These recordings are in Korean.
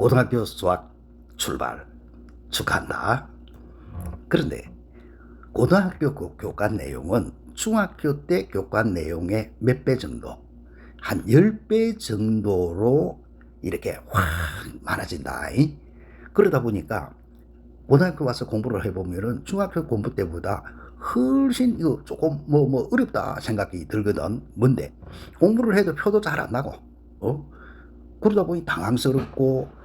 고등학교 수학 출발 축하한다. 그런데 고등학교 그 교과 내용은 중학교 때 교과 내용의 몇 배 정도, 한 10배 정도로 이렇게 확 많아진다. 이? 그러다 보니까 고등학교 와서 공부를 해보면은 중학교 공부 때보다 훨씬 이거 조금 뭐, 뭐 어렵다 생각이 들거든. 뭔데? 공부를 해도 표도 잘 안 나고, 어? 그러다 보니 당황스럽고,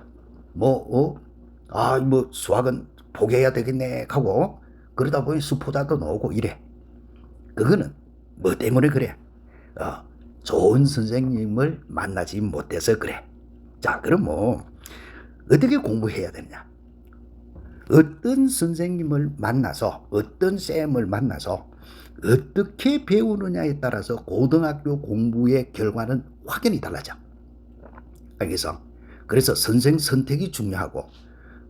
뭐, 어? 아, 뭐 수학은 포기해야 되겠네 하고, 그러다 보니 수포자도 나오고 이래. 그거는 뭐 때문에 그래? 어, 좋은 선생님을 만나지 못해서 그래. 자, 그럼 뭐, 어떻게 공부해야 되느냐? 어떤 선생님을 만나서, 어떤 쌤을 만나서, 어떻게 배우느냐에 따라서 고등학교 공부의 결과는 확연히 달라져. 알겠어? 그래서 선생 선택이 중요하고,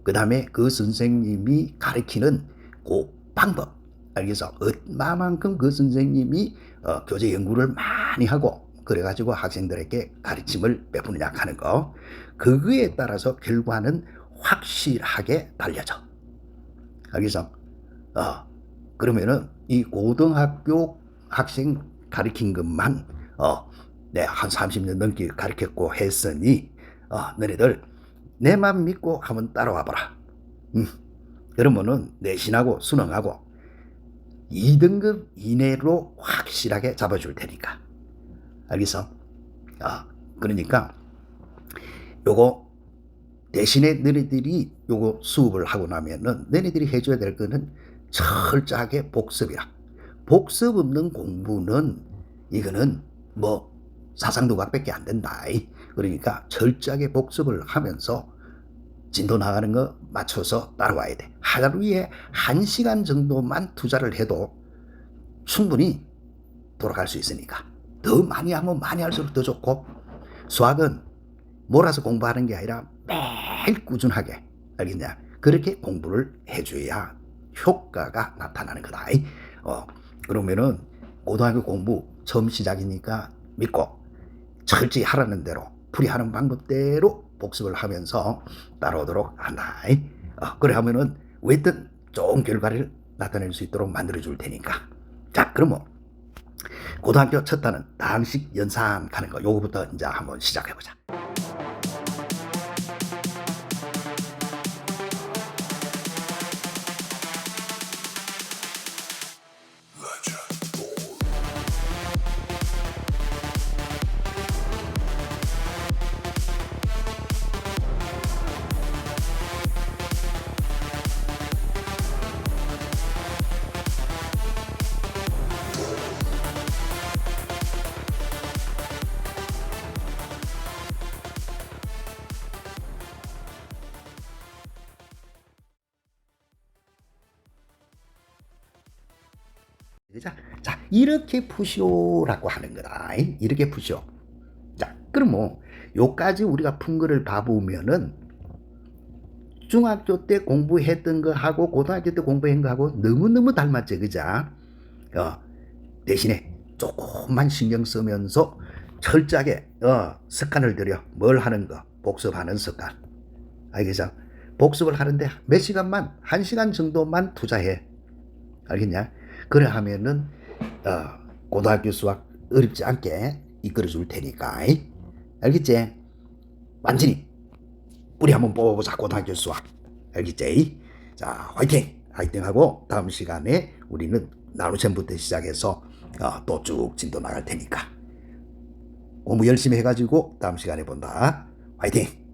그 다음에 그 선생님이 가르치는 그 방법, 알겠어? 얼마만큼 그 선생님이 어, 교재 연구를 많이 하고, 그래가지고 학생들에게 가르침을 베푸느냐 하는 거, 그거에 따라서 결과는 확실하게 달려져. 알겠어? 어, 그러면은 이 고등학교 학생 가르친 것만, 어, 네, 한 30년 넘게 가르쳤고 했으니, 어, 너네들 내 맘 믿고 한번 따라와 봐라. 음, 그러면은 내신하고 수능하고 2등급 이내로 확실하게 잡아줄 테니까. 알겠어? 아, 그러니까 요거 대신에 너희들이 요거 수업을 하고 나면은 너희들이 해줘야 될 거는 철저하게 복습이야. 복습 없는 공부는 이거는 뭐 사상도각밖에 안 된다. 그러니까 철저하게 복습을 하면서 진도 나가는 거 맞춰서 따라와야 돼. 하루에 한 시간 정도만 투자를 해도 충분히 돌아갈 수 있으니까. 더 많이 하면 많이 할수록 더 좋고, 수학은 몰아서 공부하는 게 아니라 매일 꾸준하게, 알겠냐? 그렇게 공부를 해줘야 효과가 나타나는 거다. 어, 그러면은 고등학교 공부 처음 시작이니까 믿고 철저히 하라는 대로 풀이하는 방법대로 복습을 하면서 따라오도록 한다. 어, 그래 하면은 왜든 좋은 결과를 나타낼 수 있도록 만들어 줄 테니까. 자, 그러면 고등학교 첫 단은 당식 연산 가는 거 요거부터 이제 한번 시작해 보자. 자, 자, 이렇게 푸시오라고 하는 거다. 이렇게 푸시오. 자, 그럼 뭐, 요까지 우리가 푼 거를 봐보면은, 중학교 때 공부했던 거 하고, 고등학교 때 공부한 거 하고, 너무너무 닮았지, 그자? 어, 대신에 조금만 신경 쓰면서 철저하게, 어, 습관을 들여. 뭘 하는 거? 복습하는 습관. 알겠어? 복습을 하는데 몇 시간만, 한 시간 정도만 투자해. 알겠냐? 그래 하면은 어, 고등학교 수학 어렵지 않게 이끌어 줄 테니까 알겠지? 완전히 우리 한번 뽑아보자 고등학교 수학. 알겠지? 자 화이팅! 화이팅 하고 다음 시간에 우리는 나누셈부터 시작해서 어, 또쭉 진도 나갈 테니까. 공부 열심히 해가지고 다음 시간에 본다. 화이팅